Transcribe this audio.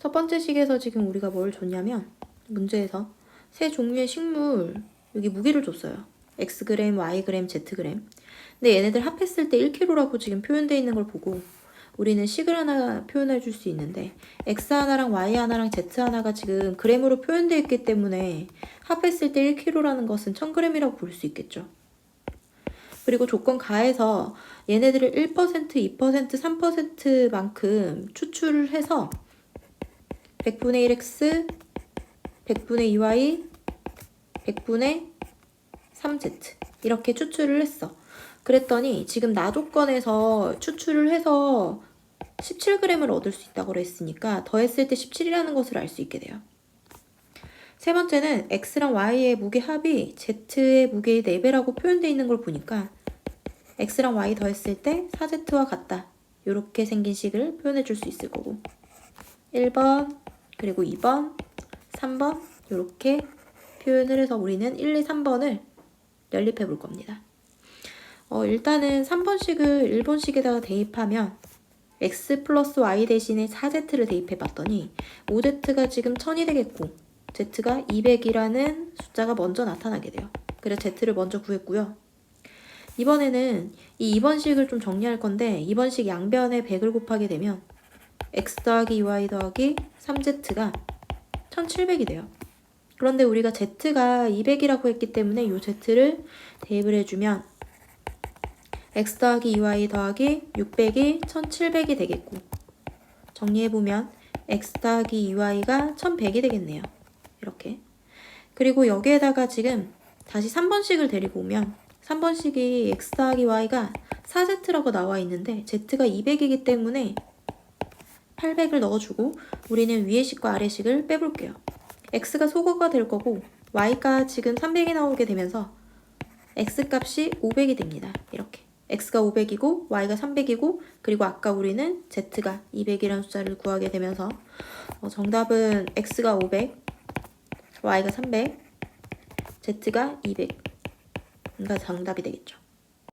첫 번째 식에서 지금 우리가 뭘 줬냐면 문제에서 세 종류의 식물 여기 무게를 줬어요. X그램, Y그램, Z그램. 근데 얘네들 합했을 때 1kg라고 지금 표현되어 있는 걸 보고 우리는 식을 하나 표현해 줄 수 있는데 X 하나랑 Y 하나랑 Z 하나가 지금 그램으로 표현되어 있기 때문에 합했을 때 1kg라는 것은 1000g이라고 볼 수 있겠죠. 그리고 조건 가에서 얘네들을 1%, 2%, 3%만큼 추출을 해서 100분의 1x, 100분의 2y, 100분의 3z 이렇게 추출을 했어. 그랬더니 지금 나 조건에서 추출을 해서 17g을 얻을 수 있다고 그랬으니까 더했을 때 17이라는 것을 알 수 있게 돼요. 세 번째는 x랑 y의 무게 합이 z의 무게의 4배라고 표현되어 있는 걸 보니까 x랑 y 더했을 때 4z와 같다. 이렇게 생긴 식을 표현해 줄 수 있을 거고 1번 그리고 2번 3번 이렇게 표현을 해서 우리는 1, 2, 3번을 연립해 볼 겁니다. 어, 일단은 3번식을 1번식에다가 대입하면 x 플러스 y 대신에 4z를 대입해 봤더니 5z가 지금 1000이 되겠고 z가 200이라는 숫자가 먼저 나타나게 돼요. 그래서 z를 먼저 구했고요. 이번에는 이 2번식을 좀 정리할 건데 2번식 양변에 100을 곱하게 되면 x 더하기 2y 더하기 3z가 1700이 돼요. 그런데 우리가 z가 200이라고 했기 때문에 이 z를 대입을 해주면 x 더하기 2y 더하기 600이 1700이 되겠고 정리해보면 x 더하기 2y가 1100이 되겠네요. 이렇게 그리고 여기에다가 지금 다시 3번식을 데리고 오면 3번식이 x 더하기 y가 4z라고 나와 있는데 z가 200이기 때문에 800을 넣어주고 우리는 위의 식과 아래 식을 빼볼게요. x가 소거가 될 거고 y가 지금 300이 나오게 되면서 x 값이 500이 됩니다. 이렇게 x가 500이고 y가 300이고 그리고 아까 우리는 z가 200이라는 숫자를 구하게 되면서 어, 정답은 x가 500, y가 300, z가 200. 가 정답이 되겠죠.